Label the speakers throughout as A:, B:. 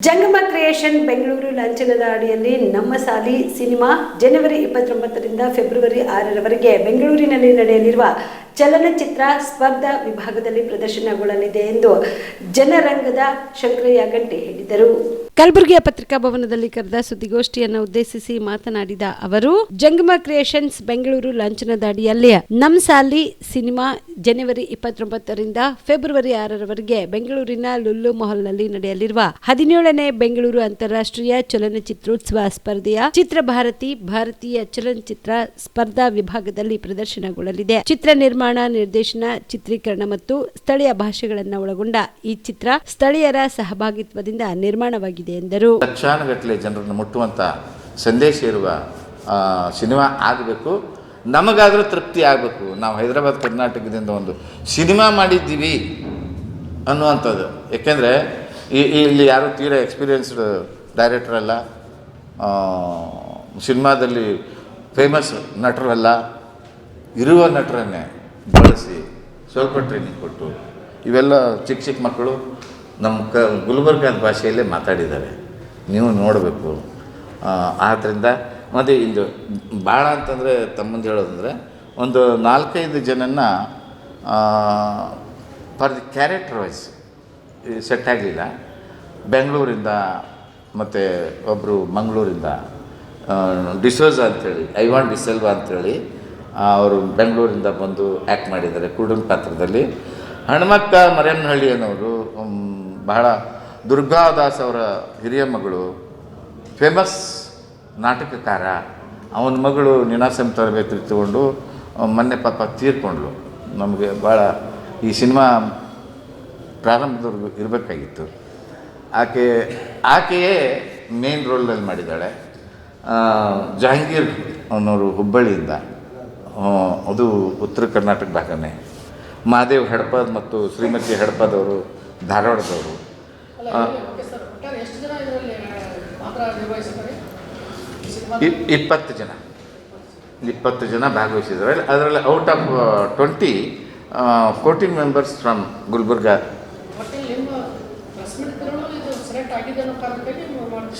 A: ಜಂಗಮ ಕ್ರಿಯೇಷನ್ ಬೆಂಗಳೂರು ಲಂಚನದ ಅಡಿಯಲ್ಲಿ ನಮ್ಮ ಸಾಲಿ ಸಿನಿಮಾ ಜನವರಿ ಇಪ್ಪತ್ತೊಂಬತ್ತರಿಂದ ಫೆಬ್ರವರಿ ಆರರವರೆಗೆ ಬೆಂಗಳೂರಿನಲ್ಲಿ ನಡೆಯಲಿರುವ ಚಲನಚಿತ್ರ ಸ್ಪರ್ಧಾ ವಿಭಾಗದಲ್ಲಿ ಪ್ರದರ್ಶನಗೊಳ್ಳಲಿದೆ ಎಂದು ಜನರಂಗದ ಶಂಕರಯ್ಯ ಗಂಟೆ ಹೇಳಿದರು. ಕಲಬುರಗಿಯ ಪತ್ರಿಕಾ ಭವನದಲ್ಲಿ ಕರೆದ ಸುದ್ದಿಗೋಷ್ಠಿಯನ್ನು ಉದ್ದೇಶಿಸಿ ಮಾತನಾಡಿದ ಅವರು, ಜಂಗಮ ಕ್ರಿಯೇಷನ್ಸ್ ಬೆಂಗಳೂರು ಲಾಂಛನದ ಅಡಿಯಲ್ಲಿ ನಮ್ ಸಾಲಿ ಸಿನಿಮಾ ಜನವರಿ ಇಪ್ಪತ್ತೊಂಬತ್ತರಿಂದ ಫೆಬ್ರವರಿ ಆರರವರೆಗೆ ಬೆಂಗಳೂರಿನ ಲುಲ್ಲು ಮಹಲ್ನಲ್ಲಿ ನಡೆಯಲಿರುವ ಹದಿನೇಳನೇ ಬೆಂಗಳೂರು ಅಂತಾರಾಷ್ಟ್ರೀಯ ಚಲನಚಿತ್ರೋತ್ಸವ ಸ್ಪರ್ಧೆಯ ಚಿತ್ರ ಭಾರತಿ, ಭಾರತೀಯ ಚಲನಚಿತ್ರ ಸ್ಪರ್ಧಾ ವಿಭಾಗದಲ್ಲಿ ಪ್ರದರ್ಶನಗೊಳ್ಳಲಿದೆ. ಚಿತ್ರ ನಿರ್ಮಾಣ, ನಿರ್ದೇಶನ, ಚಿತ್ರೀಕರಣ ಮತ್ತು ಸ್ಥಳೀಯ ಭಾಷೆಗಳನ್ನು ಒಳಗೊಂಡ ಈ ಚಿತ್ರ ಸ್ಥಳೀಯರ ಸಹಭಾಗಿತ್ವದಿಂದ ನಿರ್ಮಾಣವಾಗಿದೆ. ಎಂದರು.
B: ಲಕ್ಷಾನುಗಟ್ಟಲೆ ಜನರನ್ನು ಮುಟ್ಟುವಂಥ ಸಂದೇಶ ಇರುವ ಸಿನಿಮಾ ಆಗಬೇಕು. ನಮಗಾದರೂ ತೃಪ್ತಿ ಆಗಬೇಕು. ನಾವು ಹೈದರಾಬಾದ್ ಕರ್ನಾಟಕದಿಂದ ಒಂದು ಸಿನಿಮಾ ಮಾಡಿದ್ದೀವಿ ಅನ್ನುವಂಥದ್ದು. ಯಾಕೆಂದರೆ ಇಲ್ಲಿ ಯಾರೂ ತೀರಾ ಎಕ್ಸ್ಪೀರಿಯನ್ಸ್ಡ್ ಡೈರೆಕ್ಟರ್ ಅಲ್ಲ ಆ, ಸಿನಿಮಾದಲ್ಲಿ ಫೇಮಸ್ ನಟರಲ್ಲ ಇರುವ ನಟರನ್ನೇ ಬಳಸಿ ಸ್ವಲ್ಪ ಟ್ರೈನಿಂಗ್ ಕೊಟ್ಟು ಇವೆಲ್ಲ ಚಿಕ್ಕ ಚಿಕ್ಕ ಮಕ್ಕಳು ನಮ್ಮ ಕ ಗುಲ್ಬರ್ಗಾದ ಭಾಷೆಯಲ್ಲೇ ಮಾತಾಡಿದ್ದಾರೆ. ನೀವು ನೋಡಬೇಕು. ಆದ್ದರಿಂದ ಮತ್ತು ಇದು ಭಾಳ ಅಂತಂದರೆ ತಮ್ಮಂದು ಹೇಳೋದಂದರೆ ಒಂದು ನಾಲ್ಕೈದು ಜನನ್ನ for the character wise set ಆಗಲಿಲ್ಲ. ಬೆಂಗಳೂರಿಂದ ಮತ್ತು ಒಬ್ಬರು ಮಂಗಳೂರಿಂದ ಡಿಸೋಜ ಅಂಥೇಳಿ ಐವಾನ್ ಡಿಸೆಲ್ವ ಅಂಥೇಳಿ ಅವರು ಬೆಂಗಳೂರಿಂದ ಬಂದು ಆ್ಯಕ್ಟ್ ಮಾಡಿದ್ದಾರೆ ಕುರುಡನ ಪಾತ್ರದಲ್ಲಿ. ಹನುಮಕ್ಕ ಮರೇನಹಳ್ಳಿ ಅನ್ನೋರು ಬಹಳ ದುರ್ಗಾದಾಸ್ ಅವರ ಹಿರಿಯ ಮಗಳು ಫೇಮಸ್ ನಾಟಕಕಾರ. ಅವನ ಮಗಳು ನಿನಾಸಂ ತರಬೇತಿ ತಗೊಂಡು ಮೊನ್ನೆ ಪಾಪ ತೀರ್ಕೊಂಡ್ಳು. ನಮಗೆ ಭಾಳ ಈ ಸಿನಿಮಾ ಪ್ರಾರಂಭದವರೆಗೂ ಇರಬೇಕಾಗಿತ್ತು. ಆಕೆ, ಆಕೆಯೇ ಮೇನ್ ರೋಲ್ನಲ್ಲಿ ಮಾಡಿದ್ದಾಳೆ. ಜಹಾಂಗೀರ್ ಅನ್ನೋರು ಹುಬ್ಬಳ್ಳಿಯಿಂದ. ಅದು ಉತ್ತರ ಕರ್ನಾಟಕ ಭಾಗನೇ. ಮಹಾದೇವ್ ಹಡಪದ್ ಮತ್ತು ಶ್ರೀಮತಿ ಹಡಪದವರು ಧಾರವಾಡದವರು. ಇಪ್ಪತ್ತು ಜನ. ಇಪ್ಪತ್ತು ಜನ ಭಾಗವಹಿಸಿದ್ರು ಅದರಲ್ಲಿ out of twenty fourteen members from Gulbarga.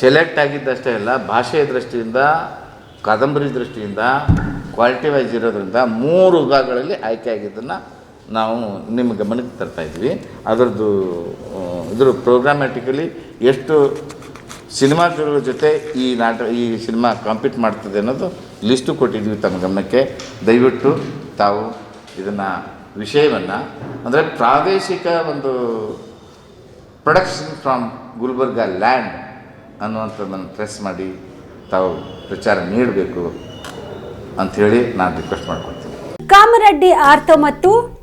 C: Select
B: ಆಗಿದ್ದಷ್ಟೇ ಅಲ್ಲ ಭಾಷೆಯ ದೃಷ್ಟಿಯಿಂದ ಕಾದಂಬರಿ ದೃಷ್ಟಿಯಿಂದ ಕ್ವಾಲಿಟಿ ವೈಸ್ ಇರೋದ್ರಿಂದ ಮೂರು ವಿಭಾಗಗಳಲ್ಲಿ ಆಯ್ಕೆ ಆಗಿದ್ದನ್ನು ನಾವು ನಿಮ್ಮ ಗಮನಕ್ಕೆ ತರ್ತಾ ಇದ್ವಿ. ಅದರದ್ದು ಇದ್ರ ಪ್ರೋಗ್ರಾಮ್ಯಾಟಿಕಲಿ ಎಷ್ಟು ಸಿನಿಮಾಗಳ ಜೊತೆ ಈ ನಾಟ, ಈ ಸಿನಿಮಾ ಕಾಂಪೀಟ್ ಮಾಡ್ತದೆ ಅನ್ನೋದು ಲಿಸ್ಟು ಕೊಟ್ಟಿದ್ವಿ ತಮ್ಮ ಗಮನಕ್ಕೆ. ದಯವಿಟ್ಟು ತಾವು ಇದನ್ನು ವಿಷಯವನ್ನು, ಅಂದರೆ ಪ್ರಾದೇಶಿಕ ಒಂದು ಪ್ರೊಡಕ್ಷನ್ ಫ್ರಮ್ ಗುಲ್ಬರ್ಗಾ ಲ್ಯಾಂಡ್ ಅನ್ನುವಂಥದ್ದನ್ನು ಪ್ರೆಸ್ ಮಾಡಿ ತಾವು ಪ್ರಚಾರ ನೀಡಬೇಕು ಅಂಥೇಳಿ ನಾನು ರಿಕ್ವೆಸ್ಟ್ ಮಾಡ್ಕೊಳ್ತೀನಿ
A: ಕಾಮರೆಡ್ಡಿ ಆರ್ತ ಮತ್ತು